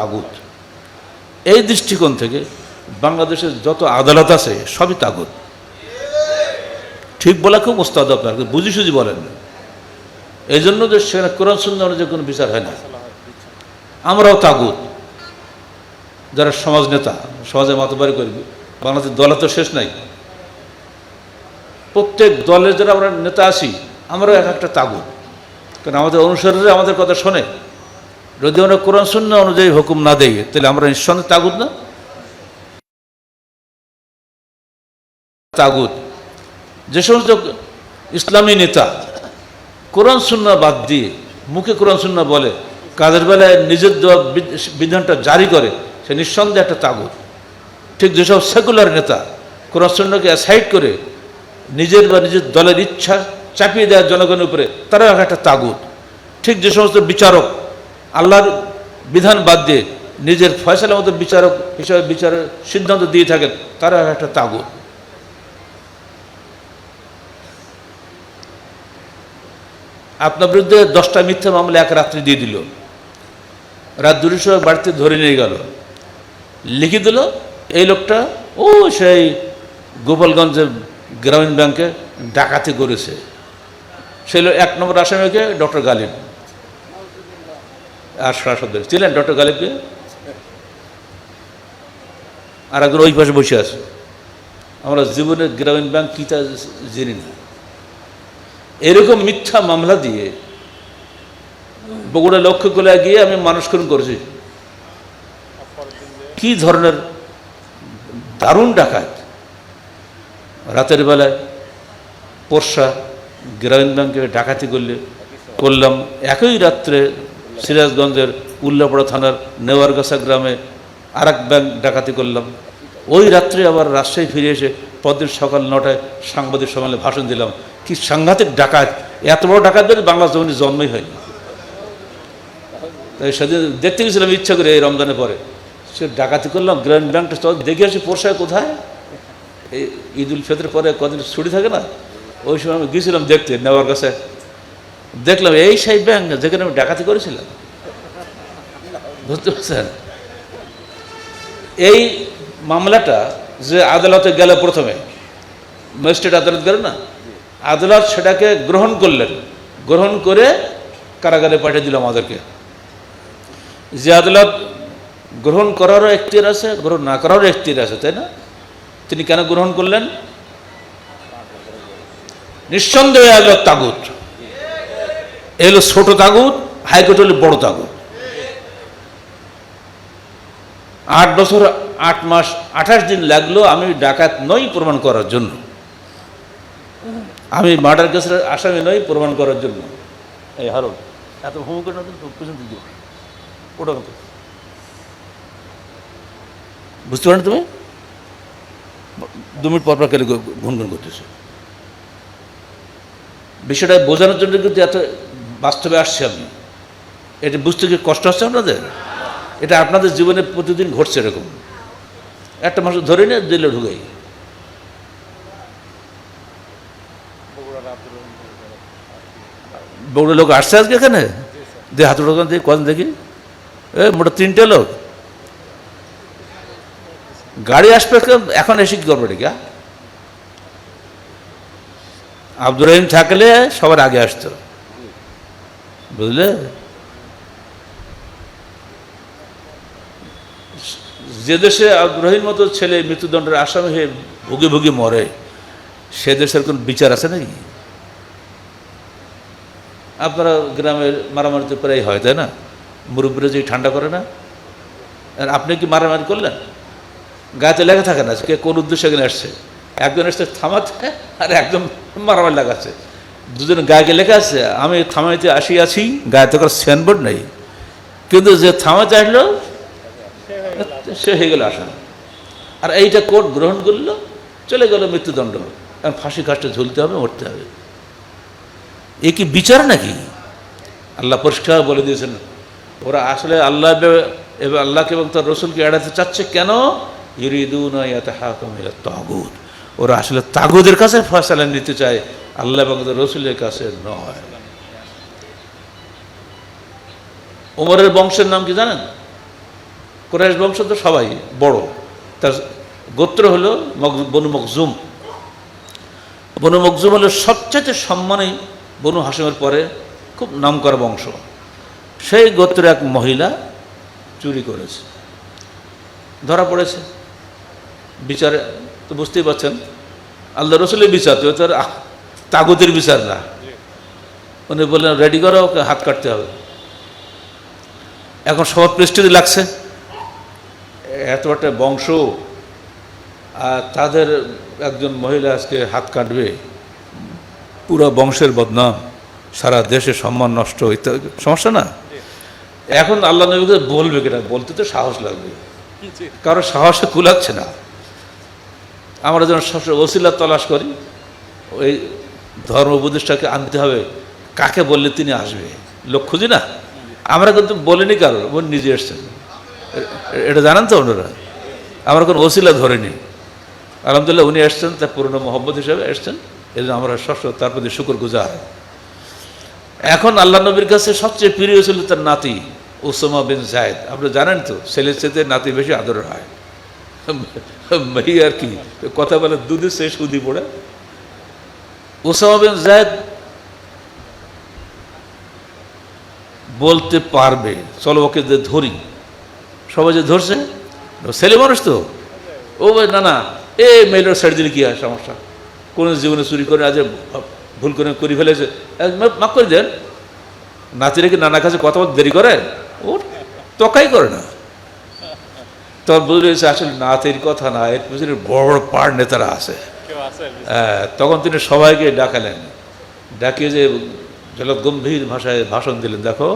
তাগুত। এই দৃষ্টিকোণ থেকে বাংলাদেশের যত আদালত আছে, সবই তাগুত। ঠিক বলা খুব ওস্তাদ আপনার বুঝি সুঝি বলেন এই জন্য যে সেখানে কোরআন শূন্য অনুযায়ী কোনো বিচার হয় না। আমরাও তাগুত। যারা সমাজ নেতা, সমাজে মাতবাড়ি করবি, বাংলাদেশের দলে তো শেষ নাই। প্রত্যেক দলের যারা আমরা নেতা আছি, আমরাও এক একটা তাগুত। কারণ আমাদের অনুসারীরা আমাদের কথা শোনে। যদি আমরা কোরআন শূন্য অনুযায়ী হুকুম না দেই, তাহলে আমরা নিঃসন্দেহে তাগুত না? তাগুত। যে সমস্ত ইসলামী নেতা কোরআন শূন্য বাদ দিয়ে মুখে কোরআন শূন্য বলে, কাজের বেলায় নিজের দেওয়া বিধানটা জারি করে, সে নিঃসন্দেহে একটা তাগুত। ঠিক যেসব সেকুলার নেতা কোরআন শূন্যকে অ্যাসাইড করে নিজের বা নিজের দলের ইচ্ছা চাপিয়ে দেওয়ার জনগণের উপরে, তারাও একটা তাগুত। ঠিক যে সমস্ত বিচারক আল্লাহর বিধান বাদ দিয়ে নিজের ফয়সালার মতো বিচারক হিসাবে বিচারের সিদ্ধান্ত দিয়ে থাকেন, তারা একটা তাগুত আপনার বিরুদ্ধে দশটা মিথ্যা মামলা এক রাত্রি দিয়ে দিল। রাত দুটোর সময় বাড়িতে ধরে নিয়ে গেল। লিখে দিল, এই লোকটা, ও সেই গোপালগঞ্জের গ্রামীণ ব্যাংকে ডাকাতি করেছে। সেই এক নম্বর আসামিকে ডক্টর গালিব। আর সরাসরি ছিলেন ডক্টর গালিবকে আর একজন ওই পাশে বসে আছে। আমরা জীবনের গ্রামীণ ব্যাংক কী তা জেনি না। এরকম মিথ্যা মামলা দিয়ে বগুড়া লক্ষ্য করে গিয়ে আমি মানুষকরণ করেছি। কি ধরনের দারুণ ডাকাত। রাতের বেলায় পোর্শা গ্রামীণ ব্যাংকে ডাকাতি করলে করলাম। একই রাত্রে সিরাজগঞ্জের উল্লাপাড়া থানার নেওয়ারগাছা গ্রামে আর এক ব্যাংক ডাকাতি করলাম। ওই রাত্রে আবার রাজশাহী ফিরে এসে পরদিন সকাল নটায় সাংবাদিক সম্মেলনে ভাষণ দিলাম। কি সাংঘাতিক ডাকাত, এত বড় ডাকাত যদি বাংলা জমিনে জন্মই হয়নি। তাই সেদিন দেখতে গেছিলাম ইচ্ছা করে এই রমজানের পরে। সে ডাকাতি করলাম, গ্রামীণ ব্যাংকটা চল দেখে আসি পোর্শায় কোথায়? এই ঈদ উল ফিতরের পরে কদিন ছুটি থাকে না? ওই সময় আমি গিয়েছিলাম দেখতে নেওয়ার কাছে দেখলাম, এই সেই ব্যাংক যেখানে আমি ডাকাতি করেছিলাম। বুঝতে পারছেন? এই মামলাটা যে আদালতে গেল প্রথমে, ম্যাজিস্ট্রেট আদালত গেল না? আদালত সেটাকে গ্রহণ করলেন। গ্রহণ করে কারাগারে পাঠিয়ে দিল আমাদেরকে। যে আদালত গ্রহণ করারও এখতিয়ার আছে, গ্রহণ না করারও এখতিয়ার আছে, তাই না? তিনি কেন গ্রহণ করলেন? নিঃসন্দেহে আদালত তাগুত। এলো ছোট তাগুত হাইকোর্ট হলো বড় তাগুত। আট বছর আট মাস আঠাশ দিন লাগল আমি ডাকাত নই প্রমাণ করার জন্য। আমি মার্ডার কেসের আসামি নই প্রমাণ করার জন্য। এই হারো এত ভূমি করে না তো পেছন দিকে ওটা বুঝতে পারেন তুমি? দু মিনিট পর পর কেলে গুনগুন করতেছে? বিষয়টা বোঝানোর জন্য কিন্তু এত বাস্তবে আসছে আমি। এটা বুঝতে কি কষ্ট হচ্ছে আপনাদের? এটা আপনাদের জীবনে প্রতিদিন ঘটছে এরকম। একটা মাস ধরে নিয়ে জেলে ঢুকাই বগুড়া লোক আসছে আজকে এখানে? দিয়ে হাত দোকান দিয়ে কদিন দেখি? এ, মোটা তিনটে লোক। গাড়ি আসবে এখন এসে কি করবে আব্দুর রহিম থাকলে সবার আগে আসতো। বুঝলে যে দেশে আগ্রহীর মতো ছেলে মৃত্যুদণ্ডের আসামি হয়ে ভুগে ভুগে মরে, সে দেশের কোন বিচার আছে নাকি? আপনারা গ্রামের মারামারিতে প্রায় হয়, তাই না? মুরব্বীরা যে ঠান্ডা করে না? আর আপনি কি মারামারি করলেন? গায়ে লেখা থাকে না কে কোন উদ্দেশ্যে এখানে আসছে? একজন এসছে থামাতে আর একজন মারামারি লাগাচ্ছে। দুজন গায়ে লেখা আছে, আমি থামাইতে আসি আছি। গায়ে তো সাইনবোর্ড নেই। কিন্তু যে থামাতে আসলো, সে হয়ে গেল আসা আর এইটা কোর্ট গ্রহণ করল, চলে গেল মৃত্যুদণ্ড। ফাঁসি কাজটা ঝুলতে হবে, মরতে হবে। এ কি বিচার নাকি? আল্লাহ পরিষ্কার বলে দিয়েছেন, ওরা আসলে আল্লাহ বে- এবং আল্লাহকে এবং তার রসুলকে এড়াতে চাচ্ছে কেন? ইরিদুন তাগুদ ওরা আসলে তাগুদের কাছে ফয়সালা নিতে চায়। আল্লাহ তার রসুলের কাছে নয়। ওমরের বংশের নাম কি জানেন? কোরআশ বংশ তো সবাই বড়। তার গোত্র হলো বনু মকজুম বনু মকজুম হলো সবচেয়ে সম্মানী বনু হাসিমের পরে খুব নামকরা বংশ। সেই গোত্রের এক মহিলা চুরি করেছে। ধরা পড়েছে। বিচারে তো বুঝতেই পারছেন। আল্লাহ রসুলের বিচার তো তার তাগুদের বিচার না উনি বললেন রেডি করো ওকে হাত কাটতে হবে। এখন সবার প্রেস্টিজ লাগছে। এত একটা বংশ আর তাদের একজন মহিলা আজকে হাত কাটবে। পুরো বংশের বদনাম সারা দেশে সম্মান নষ্ট ইত্যাদি সমস্যা না? এখন আল্লাহ নবীকে বলবে কিনা? বলতে তো সাহস লাগবে। কারও সাহসে কুলাচ্ছে না। আমরা যেন সবসময় ওসিলা তলাশ করি ওই ধর্ম উপদেষ্টাকে আনতে হবে। কাকে বললে তিনি আসবে? লোক খুঁজি না? আমরা কিন্তু বলিনি কারও উনি নিজে এসছেন। এটা জানেন তো ওনারা? আমরা কোনো ওসিলা ধরিনি। আলহামদুলিল্লাহ উনি এসছেন, তার পুরনো মোহাম্মদ হিসেবে এসছেন। এই জন্য আমরা সবসময় তার প্রতি শুকুর গুজার এখন আল্লাহ নবীর কাছে সবচেয়ে প্রিয় ছিল তার নাতি ওসমা বিন জায়দ। আপনি জানেন তো ছেলের চেয়ে নাতি বেশি আদর হয়। মেয়ে আর কি, কথা বলে দুধে শেষ উদি পড়ে। ওসামা বিন জায়দ বলতে পারবে, চলো ওকে যে ধরি। সবাই যে ধরছে? ছেলে মানুষ তো। ও না না, এ মেয়েটার ছেড়ে দিলে কি হয় সমস্যা? কোনো জীবনে চুরি করে আজ ভুল করে করে ফেলেছে। মাফ করে দেন। নাতিরা কি নানা কাছে কথা দেরি করে? ওর তকাই করে না। তখন বুঝলে আসলে নাতির কথা না, এর পিছনে বড় বড় পাড় নেতারা আছে। তখন তিনি সবাইকে ডাকালেন। ডাকিয়ে যে গম্ভীর ভাষায় ভাষণ দিলেন, দেখো,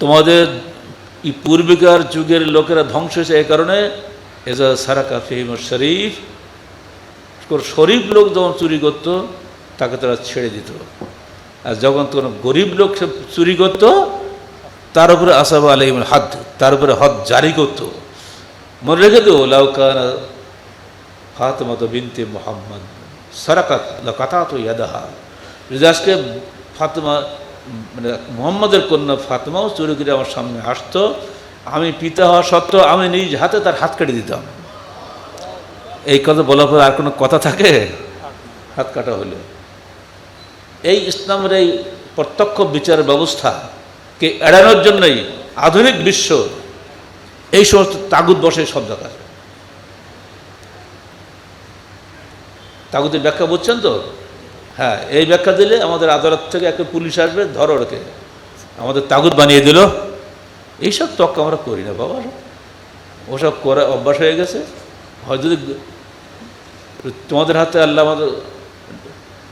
তোমাদের এই পূর্বিকার যুগের লোকেরা ধ্বংস হয়েছে এই কারণে, এজা সারাকা ফিহিম শরীফ শরীফ লোক যখন চুরি করত, তাকে তারা ছেড়ে দিত। আর যখন কোনো গরিব লোক চুরি করত, তার উপরে আসাব আলহিম হাত তার উপরে হদ জারি করত। মনে রেখে তো লাউকান ফাতেমাত বিনতে মোহাম্মদ। সারাকাত কথা তো ইয়াদাহা। যদি আজকে ফাতেমা মানে মোহাম্মদের কন্যা ফাতেমাও চুরি করে আমার সামনে আসতো, আমি পিতা হওয়া সত্ত্বেও আমি নিজ হাতে তার হাত কেটে দিতাম। এই কথা বলার পর আর কোনো কথা থাকে? হাত কাটা হলে। এই ইসলামের এই প্রত্যক্ষ বিচার ব্যবস্থাকে এড়ানোর জন্যই আধুনিক বিশ্ব এই সমস্ত তাগুদ বসে সব জায়গায় তাগুদের ব্যাখ্যা বুঝছেন তো? হ্যাঁ এই ব্যাখ্যা দিলে আমাদের আদালত থেকে একটা পুলিশ আসবে, ধরো ওকে আমাদের তাগুদ বানিয়ে দিল। এইসব তক আমরা করি না বাবা। ওসব করা অভ্যাস হয়ে গেছে। হয় যদি তোমাদের হাতে আল্লাহ আমাদের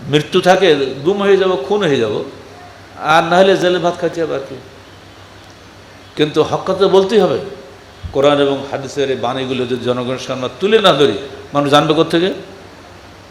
মৃত্যু থাকে, গুম হয়ে যাব, খুন হয়ে যাব, আর না হলে জেলে ভাত খাইতে হবে আর কি। কিন্তু হক কথা বলতেই হবে। কোরআন এবং হাদিসের এই বাণীগুলো যদি জনগণের সামনে তুলে না ধরি, মানুষ জানবে কোথেকে